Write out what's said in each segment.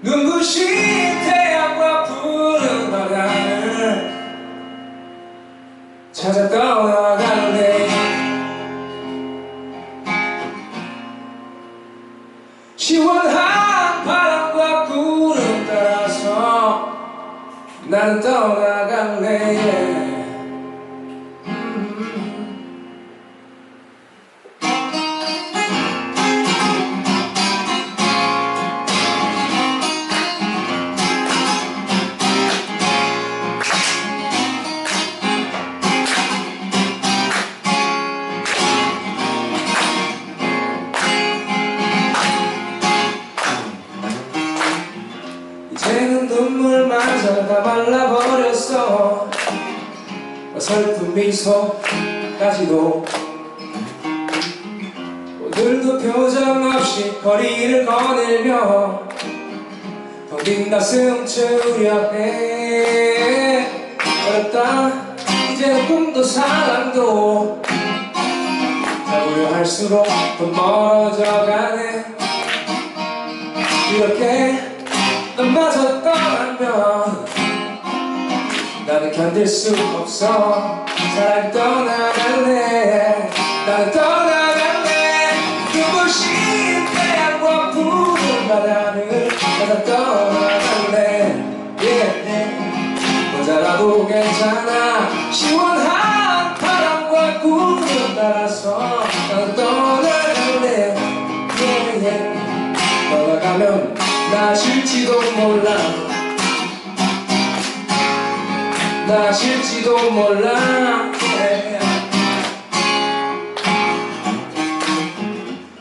눈부신 태양과 푸른 바다를 찾아 떠나가는데 시원한 바람과 구름 따라서 나는 떠나 눈물마저 다 말라버렸어. 어설픈 미소까지도. 오늘도 표정 없이 거리를 거닐며 텅빈 가슴 채우려 해 어렵다. 이제는 꿈도 사랑도 잡으려 할수록 더 멀어져가네. 이렇게 너마저 떠나면 나는 견딜 수 없어. 차라리 떠나갈래? 나는 떠나갈래? 눈부신 태양과 푸른 바다를 나는 떠나갈래? Yeah. 모자라도 괜찮아. 시원한 바람과 구름 따라서 나는 떠나갈래? Yeah, yeah. 떠나가면 나 싫지도 몰라 나 싫지도 몰라.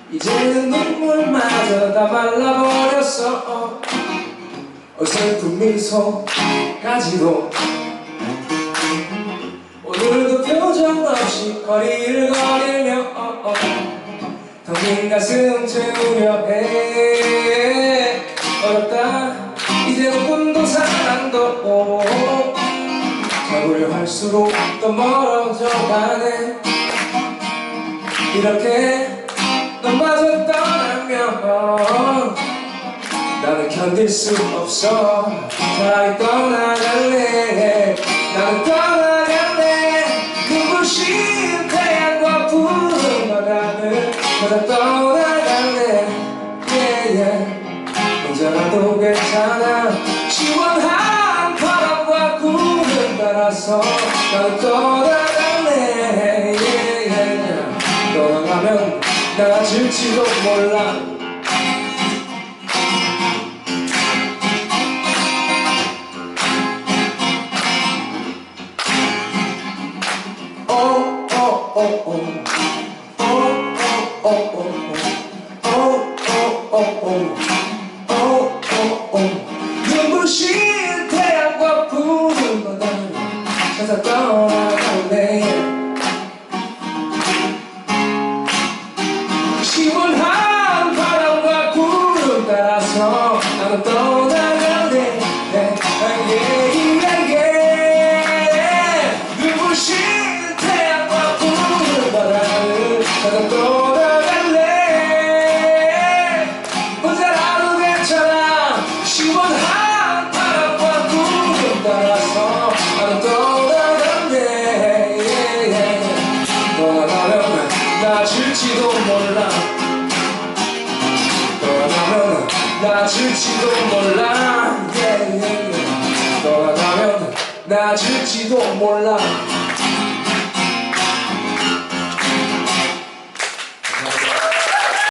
이제는 눈물마저 다 말라버렸어 어설픈 미소까지도 오늘도 표정 없이 거리를 거닐며 어, 어. 텅빈 가슴 채우려 해 할수록 더 멀어져 가네. 이렇게 너마저 떠나면 나는 견딜 수 없어. 차라리 떠나갈래. 나는 떠나갈래. 눈부신 태양과 푸른 바다를 찾아 떠나갈래. Yeah, yeah. 혼자라도 괜찮아 따라서 나는 떠나갈래 yeah, yeah. 떠나가면 나아질지도 몰라 오, 오, 오, 오. 오, 오, 오, 오, 오. 오, 오, 오, 오. 오, 시원한 나질지도 몰라 yeah, yeah, yeah. 떠나가면 나질지도 몰라